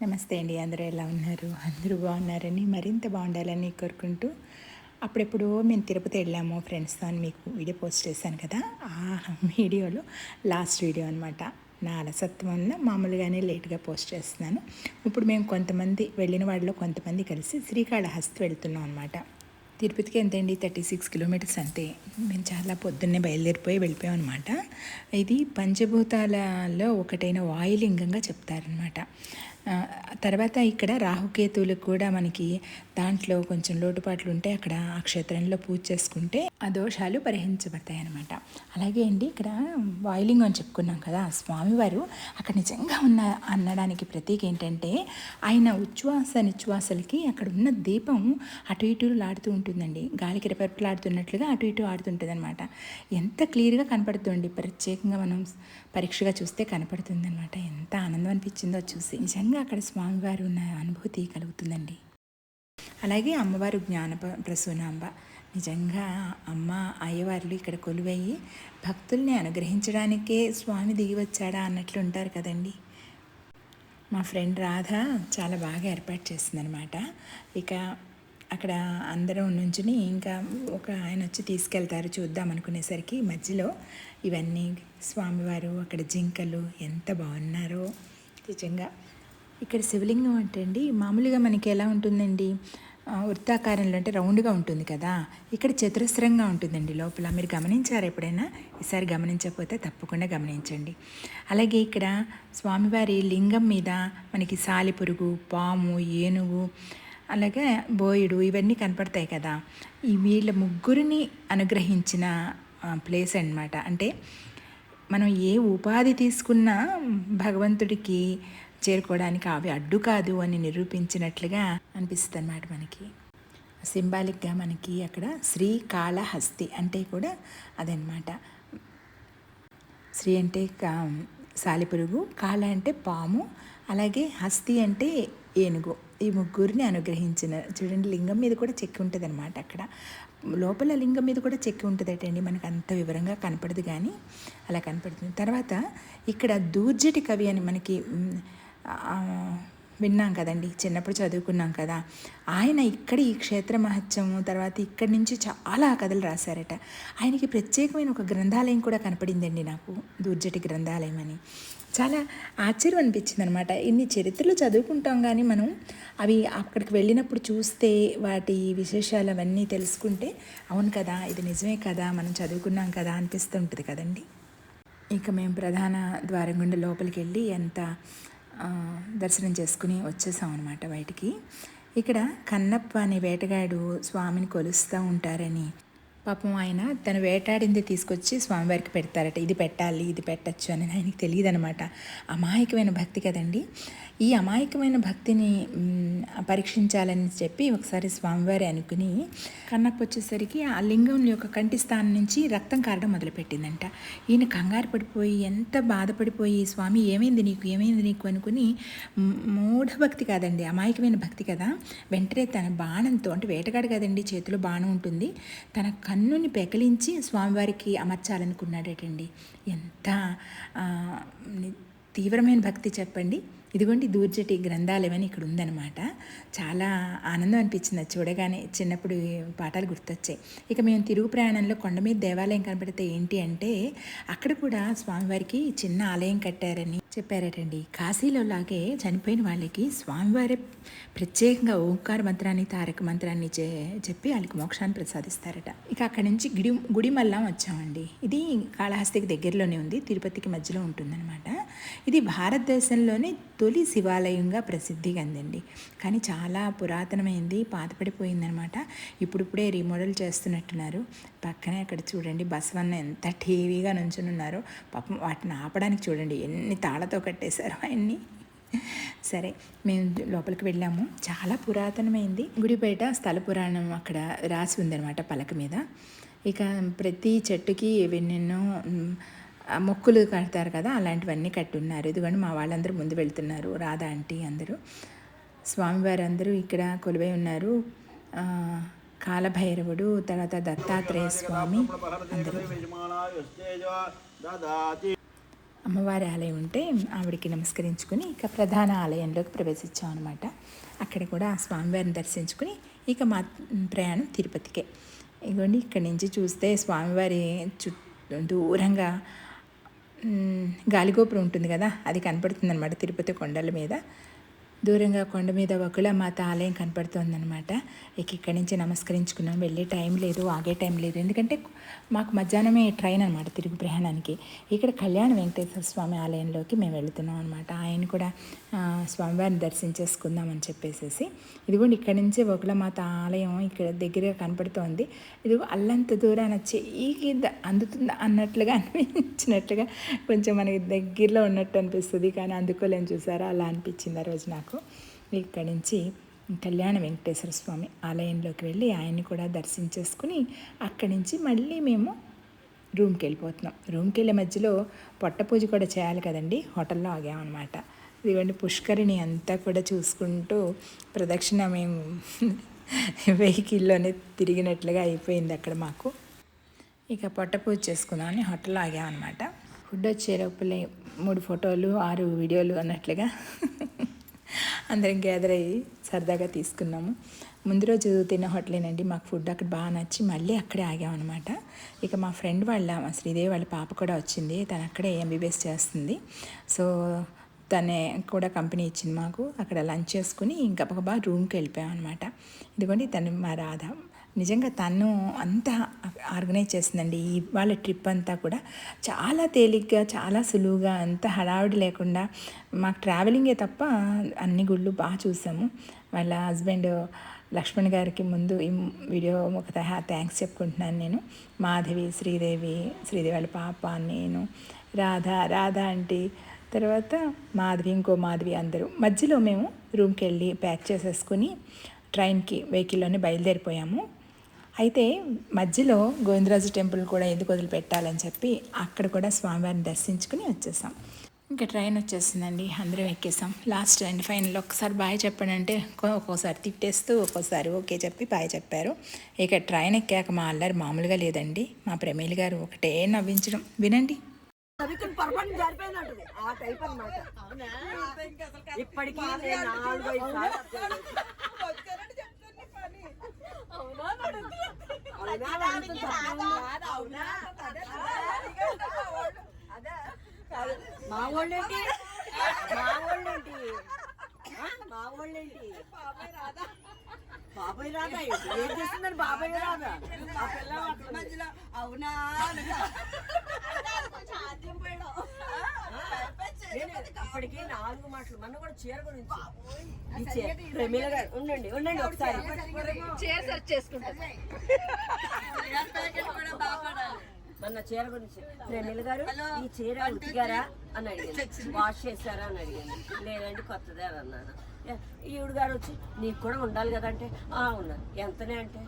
నమస్తే అండి అందరూ ఎలా ఉన్నారు? అందరూ బాగున్నారని మరింత బాగుండాలని కోరుకుంటూ అప్పుడెప్పుడు మేము తిరుపతి వెళ్ళాము ఫ్రెండ్స్తో అని మీకు వీడియో పోస్ట్ చేశాను కదా? ఆ వీడియోలో లాస్ట్ వీడియో అనమాట నా అలసత్వం వల్ల మామూలుగానే లేట్గా పోస్ట్ చేస్తున్నాను. ఇప్పుడు మేము కొంతమంది వెళ్ళిన వాళ్ళలో కొంతమంది కలిసి శ్రీకాళహస్తి వెళ్తున్నాం అనమాట తిరుపతికి ఎంతండి? థర్టీ సిక్స్ కిలోమీటర్స్ అంతే. మేము చాలా పొద్దున్నే బయలుదేరిపోయి వెళ్ళిపోయాం అనమాట ఇది పంచభూతాలలో ఒకటైన వాయులింగంగా చెప్తారనమాట తర్వాత ఇక్కడ రాహుకేతువులకు కూడా మనకి దాంట్లో కొంచెం లోటుపాట్లు ఉంటే అక్కడ ఆ క్షేత్రంలో పూజ చేసుకుంటే ఆ దోషాలు పరిహరించబడతాయి అనమాట అలాగే అండి ఇక్కడ బాయిలింగ్ అని చెప్పుకున్నాం కదా స్వామివారు అక్కడ నిజంగా ఉన్న అనడానికి ప్రతీక ఏంటంటే ఆయన ఉచ్ఛ్వాస నిశ్వాసలకి అక్కడ ఉన్న దీపం అటు ఇటు లాడుతూ ఉంటుందండి. గాలికి రెపరెపలాడుతున్నట్లుగా అటు ఇటు ఆడుతుంటుంది అనమాట ఎంత క్లియర్గా కనపడుతుంది ప్రత్యేకంగా మనం పరీక్షగా చూస్తే కనపడుతుంది అనమాట ఎంత ఆనందం అనిపించిందో చూసి. నిజంగా అక్కడ స్వామివారు ఉన్న అనుభూతి కలుగుతుందండి. అలాగే అమ్మవారు జ్ఞాన ప్రసూనాంబ. నిజంగా అమ్మ అయ్యవార్లు ఇక్కడ కొలువయ్యి భక్తుల్ని అనుగ్రహించడానికే స్వామి దిగి వచ్చాడా అన్నట్లు ఉంటారు కదండి. మా ఫ్రెండ్ రాధ చాలా బాగా ఏర్పాటు చేసిందనమాట ఇక అక్కడ అందరం నుంచుని ఇంకా ఒక ఆయన వచ్చి తీసుకెళ్తారు చూద్దాం అనుకునేసరికి మధ్యలో ఇవన్నీ స్వామివారు అక్కడ జింకలు ఎంత బాగున్నారో. నిజంగా ఇక్కడ శివలింగం అంటే అండి మామూలుగా మనకి ఎలా ఉంటుందండి? వృత్తాకారంలో అంటే రౌండ్గా ఉంటుంది కదా ఇక్కడ చతురస్రంగా ఉంటుందండి లోపల. మీరు గమనించారు ఎప్పుడైనా? ఈసారి గమనించకపోతే తప్పకుండా గమనించండి. అలాగే ఇక్కడ స్వామివారి లింగం మీద మనకి సాలిపురుగు పాము ఏనుగు అలాగే బోయుడు ఇవన్నీ కనపడతాయి కదా. ఈ వీళ్ళ ముగ్గురిని అనుగ్రహించిన ప్లేస్ అనమాట అంటే మనం ఏ ఉపాధి తీసుకున్నా భగవంతుడికి చేరుకోవడానికి అవి అడ్డు కాదు అని నిరూపించినట్లుగా అనిపిస్తుంది అనమాట మనకి సింబాలిక్గా మనకి అక్కడ శ్రీకాళహస్తి అంటే కూడా అదనమాట శ్రీ అంటే కా సాలిపురుగు కాళ అంటే పాము అలాగే హస్తి అంటే ఏనుగు. ఈ ముగ్గురిని అనుగ్రహించిన చూడండి లింగం మీద కూడా చెక్కి ఉంటుంది అనమాట అక్కడ. లోపల లింగం మీద కూడా చెక్కి ఉంటుందటండి మనకు అంత వివరంగా కనపడదు కానీ అలా కనపడుతుంది. తర్వాత ఇక్కడ దూర్జటి కవి అని మనకి విన్నాం కదండి. చిన్నప్పుడు చదువుకున్నాం కదా. ఆయన ఇక్కడ ఈ క్షేత్ర మహత్యము తర్వాత ఇక్కడి నుంచి చాలా కథలు రాశారట. ఆయనకి ప్రత్యేకమైన ఒక గ్రంథాలయం కూడా కనపడిందండి నాకు దూర్జటి గ్రంథాలయం అని. చాలా ఆశ్చర్యం అనిపించింది అనమాట ఇన్ని చరిత్రలు చదువుకుంటాం కానీ మనం అవి అక్కడికి వెళ్ళినప్పుడు చూస్తే వాటి విశేషాలు అవన్నీ తెలుసుకుంటే అవును కదా ఇది నిజమే కదా మనం చదువుకున్నాం కదా అనిపిస్తుంటుంది కదండి. ఇక మేము ప్రధాన ద్వారం గుండా లోపలికి వెళ్ళి ఎంత దర్శనం చేసుకుని వచ్చేసాం అనమాట బయటికి. ఇక్కడ కన్నప్ప అనే వేటగాడు స్వామిని కొలుస్తూ ఉంటారని పాపం ఆయన తను వేటాడింది తీసుకొచ్చి స్వామివారికి పెడతారట. ఇది పెట్టాలి ఇది పెట్టచ్చు అని ఆయనకి తెలియదు అనమాట అమాయకమైన భక్తి కదండి. ఈ అమాయకమైన భక్తిని పరీక్షించాలని చెప్పి ఒకసారి స్వామివారి అనుకుని కన్నకు వచ్చేసరికి ఆ లింగం యొక్క కంటి స్థానం నుంచి రక్తం కారడం మొదలుపెట్టిందంట. ఈయన కంగారు పడిపోయి ఎంత బాధపడిపోయి స్వామి ఏమైంది నీకు? ఏమైంది నీకు? అనుకుని మూఢ మూఢభక్తి కాదండి. అమాయకమైన భక్తి కదా. వెంటనే తన బాణంతో అంటే వేటగాడు కదండి చేతిలో బాణం ఉంటుంది. తన కన్నుని పెకలించి స్వామివారికి అమర్చాలనుకున్నాడటండి. ఎంత తీవ్రమైన భక్తి చెప్పండి. ఇదిగోండి దూర్జటి గ్రంథాలయం అని ఇక్కడ ఉందన్నమాట. చాలా ఆనందం అనిపించింది అది చూడగానే. చిన్నప్పుడు పాఠాలు గుర్తొచ్చాయి. ఇక మేము తిరుగు ప్రయాణంలో కొండ మీద దేవాలయం కనపడితే ఏంటి అంటే అక్కడ కూడా స్వామివారికి చిన్న ఆలయం కట్టారని చెప్పారటండి. కాశీలో లాగే చనిపోయిన వాళ్ళకి స్వామివారే ప్రత్యేకంగా ఓంకార మంత్రాన్ని తారక మంత్రాన్ని చే చెప్పి వాళ్ళకి మోక్షాన్ని ప్రసాదిస్తారట. ఇక అక్కడి నుంచి గుడి గుడి మల్లం వచ్చామండి. ఇది కాళహస్తికి దగ్గరలోనే ఉంది తిరుపతికి మధ్యలో ఉంటుందన్నమాట. ఇది భారతదేశంలోనే తొలి శివాలయంగా ప్రసిద్ధి అందండి కానీ చాలా పురాతనమైంది పాతపడిపోయిందనమాట ఇప్పుడిప్పుడే రీమోడల్ చేస్తున్నట్టున్నారు. పక్కనే అక్కడ చూడండి బసవన్న ఎంత టీవీగా నుంచుని ఉన్నారో పాపం వాటిని ఆపడానికి చూడండి ఎన్ని తాళతో కట్టేశారు ఆయన్ని. సరే మేము లోపలికి వెళ్ళాము. చాలా పురాతనమైంది. గుడి బయట స్థల పురాణం అక్కడ రాసి ఉందన్నమాట పలక మీద. ఇక ప్రతి చెట్టుకి ఎన్నెన్నో మొక్కులు కడతారు కదా అలాంటివన్నీ కట్టున్నారు. ఇదిగోండి మా వాళ్ళందరూ ముందు వెళ్తున్నారు. రాధా ఆంటీ అందరూ. స్వామివారు అందరూ ఇక్కడ కొలువై ఉన్నారు. కాలభైరవుడు తర్వాత దత్తాత్రేయ స్వామి అందరూ. అమ్మవారి ఆలయం ఉంటే ఆవిడికి నమస్కరించుకుని ఇక ప్రధాన ఆలయంలోకి ప్రవేశించాం అనమాట అక్కడ కూడా ఆ స్వామివారిని దర్శించుకుని ఇక మా ప్రయాణం తిరుపతికే. ఇగోండి ఇక్కడి నుంచి చూస్తే స్వామివారి చు దూరంగా గాలిగోపురం ఉంటుంది కదా అది కనపడుతుంది అనమాట తిరుపతి కొండల మీద. దూరంగా కొండ మీద వకుళమాత ఆలయం కనపడుతుందన్నమాట. ఇక ఇక్కడి నుంచి నమస్కరించుకున్నాం. వెళ్ళే టైం లేదు ఆగే టైం లేదు. ఎందుకంటే మాకు మధ్యాహ్నమే ట్రైన్ అనమాట తిరుగు ప్రయాణానికి. ఇక్కడ కళ్యాణ వెంకటేశ్వర స్వామి ఆలయంలోకి మేము వెళుతున్నాం అనమాట ఆయన కూడా స్వామివారిని దర్శించేసుకుందామని చెప్పేసేసి. ఇదిగోండి ఇక్కడి నుంచి వకుళమాత ఆలయం ఇక్కడ దగ్గరగా కనపడుతోంది. ఇది అల్లంత దూరాన చెయ్యి ద- అందుతుందా అన్నట్లుగా అనిపించినట్లుగా కొంచెం మనకి దగ్గరలో ఉన్నట్టు అనిపిస్తుంది. కానీ అందుకోలేం చూసారా? అలా అనిపించింది ఆ రోజు నాకు. ఇక్కడి నుంచి కళ్యాణ వెంకటేశ్వర స్వామి ఆలయంలోకి వెళ్ళి ఆయన్ని కూడా దర్శించేసుకుని అక్కడి నుంచి మళ్ళీ మేము రూమ్కి వెళ్ళిపోతున్నాం. రూమ్కి వెళ్ళే మధ్యలో పొట్ట పూజ కూడా చేయాలి కదండి హోటల్లో ఆగామన్నమాట. ఇదిగోండి పుష్కరిణి అంతా కూడా చూసుకుంటూ ప్రదక్షిణ మేము వెహికల్లోనే తిరిగినట్లుగా అయిపోయింది అక్కడ మాకు. ఇక పొట్ట పూజ చేసుకుందామని హోటల్లో ఆగామన్నమాట. ఫుడ్ వచ్చే లోపలే మూడు ఫోటోలు ఆరు వీడియోలు అన్నట్లుగా అందరం గ్యాదర్ అయ్యి సరదాగా తీసుకున్నాము. ముందు రోజు తిన్న హోటలేనండి. మాకు ఫుడ్ అక్కడ బాగా నచ్చి మళ్ళీ అక్కడే ఆగామన్నమాట. ఇక మా ఫ్రెండ్ వాళ్ళ మా శ్రీదేవి వాళ్ళ పాప కూడా వచ్చింది. తను అక్కడే ఎంబీబీఎస్ చేస్తుంది. సో తనే కూడా కంపెనీ ఇచ్చింది మాకు. అక్కడ లంచ్ చేసుకుని ఇంకా బాగా రూమ్కి వెళ్ళిపోయాం అనమాట ఇదిగోండి తను మా రాధ. నిజంగా తను అంతా ఆర్గనైజ్ చేసిందండి ఈ వాళ్ళ ట్రిప్ అంతా కూడా చాలా తేలిగ్గా చాలా సులువుగా అంత హడావిడి లేకుండా మాకు ట్రావెలింగే తప్ప అన్ని గుళ్ళు బాగా చూసాము. వాళ్ళ హస్బెండ్ లక్ష్మణ్ గారికి ముందు ఈ వీడియో ఒక థ్యాంక్స్ చెప్పుకుంటున్నాను నేను. మాధవి శ్రీదేవి శ్రీదేవి వాళ్ళ పాప నేను రాధ రాధ అంటే తర్వాత మాధవి ఇంకో మాధవి అందరూ. మధ్యలో మేము రూమ్కి వెళ్ళి ప్యాక్ చేసేసుకుని ట్రైన్కి వెహికల్లోనే బయలుదేరిపోయాము. అయితే మధ్యలో గోవిందరాజు టెంపుల్ కూడా ఎందుకు వదిలిపెట్టాలని చెప్పి అక్కడ కూడా స్వామివారిని దర్శించుకుని వచ్చేసాం. ఇంకా ట్రైన్ వచ్చేసిందండి. అందరం ఎక్కేసాం. లాస్ట్ అండ్ ఫైనల్ ఒక్కసారి బాయ్ చెప్పాడంటే ఒక్కో- ఒక్కోసారి తిట్టేస్తూ ఒక్కోసారి ఓకే చెప్పి బాయ్ చెప్పారు. ఇక ట్రైన్ ఎక్కాక మా అల్లరి మామూలుగా లేదండి. మా ప్రమీల్ గారు ఒకటే నవ్వించడం. వినండి. చదువుకుని పొరపాటు జరిపోయినట్టు. ఆ టైప్ అన్నమాట. ఇప్పటికీ నేను నాలుగు ఐదు సార్లు అబ్జర్వ్ చేశాను. అవునా? అడుగుతుంది తప్పేముంది? మా వాళ్ళేంటి మా వాళ్ళేంటి ఆ? మా వాళ్ళేంటి బాబాయ్ రాదా? ఏం చేస్తుందని బాబాయ్ రాదా అవునా? ఇప్పటికీ నాలుగు మాటలు. మన కూడా చీర గురించి. ప్రమీల గారు. ఉండండి ఉండండి ఒకసారి. చీర సెర్చ్ చేసుకుంటాను మన చీర గురించి. ప్రమీల గారు ఈ చీర ఉతికారా అని అడిగాను. వాష్ చేశారా అని అడిగాను. లేదండి కొత్తదే అని అన్నాను. ఈవిడ గారు వచ్చి నీకు కూడా ఉండాలి కదంటే. "ఆ, ఉన్నాను. ఎంతనే అంటే?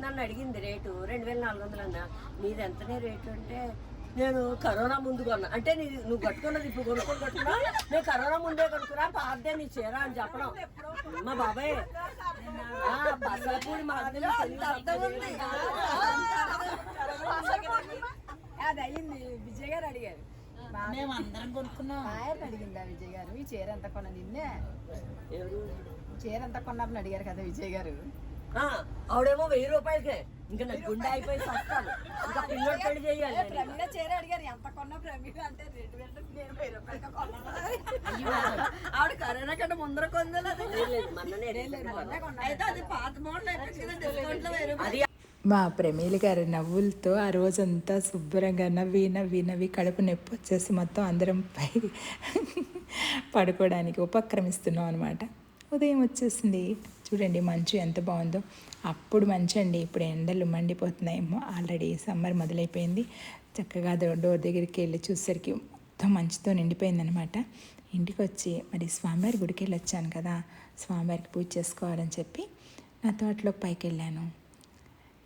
నన్ను అడిగింది రేటు. రెండు వేల నాలుగు వందలు అన్న. నీది ఎంతనే రేటు అంటే నేను కరోనా ముందు కొన్నా అంటే నీ నువ్వు కట్టుకున్నది ఇప్పుడు కొనుక్కొని కట్టుకున్నా? నేను కరోనా ముందే కొనుక్కున్నా పాదే నీ చీర అని చెప్పడం. మా బాబాయ్ బసలపూడి మాదిరి అది అయ్యింది. విజయ్ గారు అడిగారు. మేము అందరం కొనుక్కున్నాం. ఆయన అడిగిందా విజయ్ గారు? ఈ చీర ఎంత కొన్న నిన్నే? చీర ఎంత కొన్నారని అడిగారు కదా విజయ్ గారు. ఆవిడేమో వెయ్యి రూపాయలకే. ఇంకా నాకు గుండె అయిపోయి సస్తాను. ఇంకా పిల్లలు పెళ్ళి చేయాలి చీర అడిగారు. ఎంత కొన్నా అంటే రెండు వేలు నేను వెయ్యి రూపాయలకి కొన్నాను. ఆవిడ కరోనా కంటే ముందర కొందలు అయితే అది పాత మోడల్ అయిపోయింది వెయ్యి రూపాయలు. మా ప్రమీల గారి నవ్వులతో ఆ రోజంతా శుభ్రంగా నవ్వి నవ్వి నవ్వి కడుపు నొప్పి వచ్చేసి మొత్తం అందరం పై పడుకోవడానికి ఉపక్రమిస్తున్నాం అనమాట ఉదయం వచ్చేసింది. చూడండి మంచు ఎంత బాగుందో. అప్పుడు మంచు అండి. ఇప్పుడు ఎండలు మండిపోతున్నాయి. ఆల్రెడీ సమ్మర్ మొదలైపోయింది. చక్కగా డోర్ దగ్గరికి వెళ్ళి చూసేసరికి మొత్తం మంచుతో నిండిపోయిందనమాట. ఇంటికి వచ్చి మరి స్వామివారి గుడికి వెళ్ళి వచ్చాను కదా. స్వామివారికి పూజ చేసుకోవాలని చెప్పి నా తోటలోకి పైకి వెళ్ళాను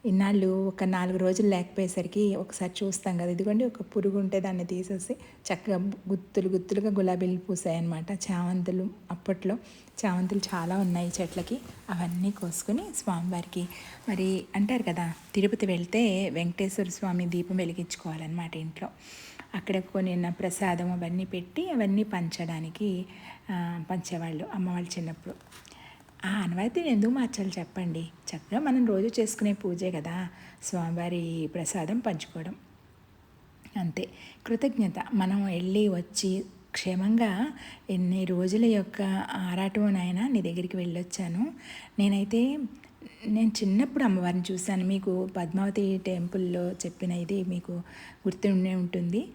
ఇన్నాళ్ళు ఒక నాలుగు రోజులు లేకపోయేసరికి ఒకసారి చూస్తాం కదా ఇదిగోండి ఒక పురుగు ఉంటే దాన్ని తీసేసి చక్కగా గుత్తులు గుత్తులుగా గులాబీలు పూసాయి అన్నమాట చామంతులు అప్పట్లో చామంతులు చాలా ఉన్నాయి చెట్లకి అవన్నీ కోసుకొని స్వామివారికి. మరి అంటారు కదా తిరుపతి వెళ్తే వెంకటేశ్వర స్వామి దీపం వెలిగించుకోవాలన్నమాట ఇంట్లో. అక్కడ కొన్ని ప్రసాదం అవన్నీ పెట్టి అవన్నీ పంచడానికి పంచేవాళ్ళు పంచేవాళ్ళు అమ్మవాళ్ళు చిన్నప్పుడు. ఆ ఆనవాయితీని ఎందుకు మార్చాలి చెప్పండి. చక్కగా మనం రోజు చేసుకునే పూజే కదా. స్వామివారి ప్రసాదం పంచుకోవడం. అంతే. కృతజ్ఞత. మనం వెళ్ళి వచ్చి క్షేమంగా ఎన్ని రోజుల యొక్క ఆరాటం నాయన నీ దగ్గరికి వెళ్ళొచ్చాను. నేనైతే నేను చిన్నప్పుడు అమ్మవారిని చూశాను. మీకు పద్మావతి టెంపుల్లో చెప్పిన ఇది మీకు గుర్తుండే ఉంటుంది.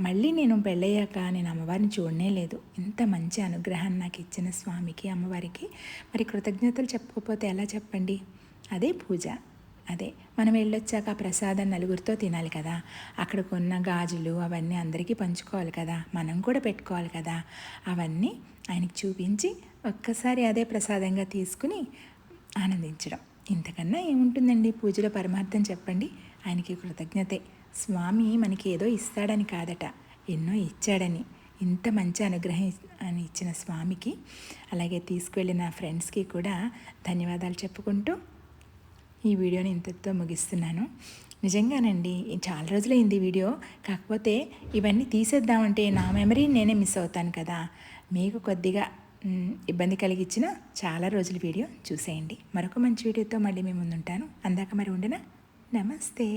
మళ్ళీ నేను పెళ్ళయ్యాక నేను అమ్మవారిని చూడనే లేదు ఇంత మంచి అనుగ్రహాన్ని నాకు ఇచ్చిన స్వామికి అమ్మవారికి. మరి కృతజ్ఞతలు చెప్పకపోతే ఎలా చెప్పండి? అదే పూజ. అదే. మనం వెళ్ళొచ్చాక ప్రసాదం నలుగురితో తినాలి కదా. అక్కడ కొన్న గాజులు అవన్నీ అందరికీ పంచుకోవాలి కదా. మనం కూడా పెట్టుకోవాలి కదా. అవన్నీ ఆయనకి చూపించి ఒక్కసారి అదే ప్రసాదంగా తీసుకుని ఆనందించడం. ఇంతకన్నా ఏముంటుందండి? పూజలో పరమార్థం చెప్పండి. ఆయనకి కృతజ్ఞతే. స్వామి మనకి ఏదో ఇస్తాడని కాదట. ఎన్నో ఇచ్చాడని. ఇంత మంచి అనుగ్రహం అని ఇచ్చిన స్వామికి అలాగే తీసుకువెళ్ళిన ఫ్రెండ్స్కి కూడా ధన్యవాదాలు చెప్పుకుంటూ ఈ వీడియోని ఇంతతో ముగిస్తున్నాను. నిజంగానండి చాలా రోజులైంది వీడియో. కాకపోతే ఇవన్నీ తీసేద్దామంటే నా మెమరీ నేనే మిస్ అవుతాను కదా. మీకు కొద్దిగా ఇబ్బంది కలిగించిన చాలా రోజుల వీడియో చూసేయండి. మరొక మంచి వీడియోతో మళ్ళీ మేము ముందుంటాను. అందాక మరి ఉండనా? నమస్తే.